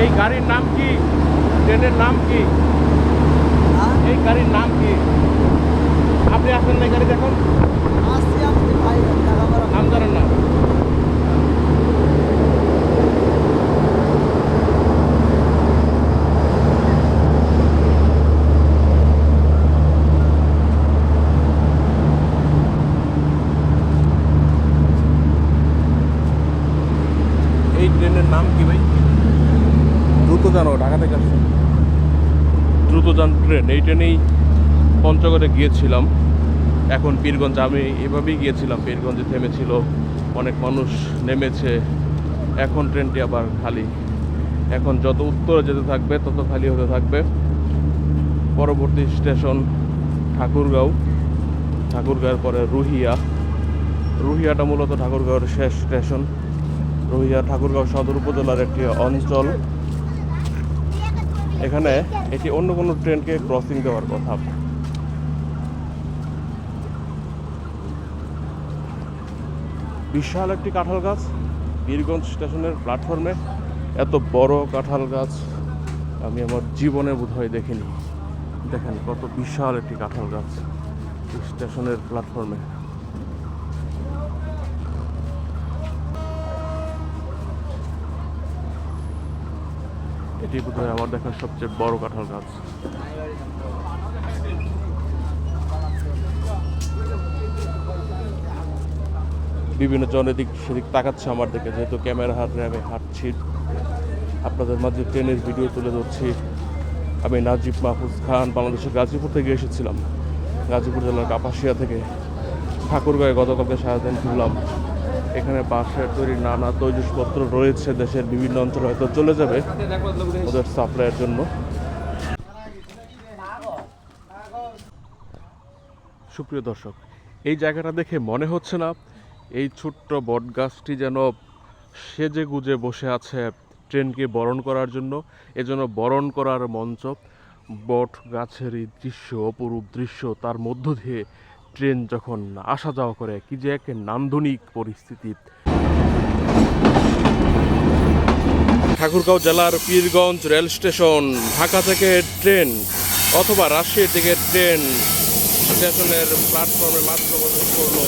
এই গাড়ির নাম কি ট্রেনের নাম কি হ্যাঁ? এই গাড়ির নাম কি আপনি আসেন না এই গাড়ি দেখুন আসছি আসছি ভাই লেখাপড়া নাম জানেন না এই ট্রেনের নাম কি ভাই দ্রুতযান, ও ঢাকা থেকে আসছে। দ্রুতযান ট্রেন, এই ট্রেনেই পঞ্চগড়ে গিয়েছিলাম। এখন পীরগঞ্জ, আমি এভাবেই গিয়েছিলাম। পীরগঞ্জে থেমেছিল, অনেক মানুষ নেমেছে। এখন ট্রেনটি আবার খালি। এখন যত উত্তরে যেতে থাকবে, তত খালি হতে থাকবে। পরবর্তী স্টেশন ঠাকুরগাঁও। ঠাকুরগাঁওয়ের পরে রুহিয়া। রুহিয়াটা মূলত ঠাকুরগাঁওয়ের শেষ স্টেশন। রুহিয়া ঠাকুরগাঁও সদর উপজেলার একটি অঞ্চল। এখানে এটি অন্য কোনো ট্রেনকে ক্রসিং দেওয়ার কথা। বিশাল একটি কাঁঠাল গাছ, বীরগঞ্জ স্টেশনের প্ল্যাটফর্মে এত বড় কাঁঠাল গাছ, আমি আমার জীবনে বোধহয় দেখিনি। দেখেন কত বিশাল একটি কাঁঠাল গাছ, স্টেশনের প্ল্যাটফর্মে এটি বোধহয় আমার দেখার সবচেয়ে বড় কাঁঠাল গাছ। বিভিন্ন জন এদিক সেদিক তাকাচ্ছে আমার দিকে, যেহেতু ক্যামেরা হাতে আমি হাঁটছি। আপনাদের মাঝে ট্রেনের ভিডিও তুলে ধরছি। আমি নাজিব মাহফুজ খান, বাংলাদেশের গাজীপুর থেকে এসেছিলাম। গাজীপুর জেলার কাপাসিয়া থেকে ঠাকুরগাঁয়ে গতকালকে সারাদিন ঘুরলাম। এখানে বাঁশের তৈরি নানা তৈজসপত্র রয়েছে দেশের বিভিন্ন অঞ্চলে, হয়তো চলে যাবে ওদের সাপ্লাইয়ের জন্য। সুপ্রিয় দর্শক, এই জায়গাটা দেখে মনে হচ্ছে না এই ছোট্ট বটগাছটি যেন সেজে গুজে বসে আছে ট্রেনকে বরণ করার জন্য। এজন্য বরণ করার মঞ্চ বট গাছের এই দৃশ্য, অপরূপ দৃশ্য, তার মধ্য দিয়ে ট্রেন যখন আসা যাওয়া করে, কি যে এক নান্দনিক পরিস্থিতি। ঠাকুরগাঁও জেলার পীরগঞ্জ রেল স্টেশন, ঢাকা থেকে ট্রেন অথবা রাশিয়ার থেকে ট্রেন। স্টেশনের প্ল্যাটফর্মে মাত্র প্রবেশ করল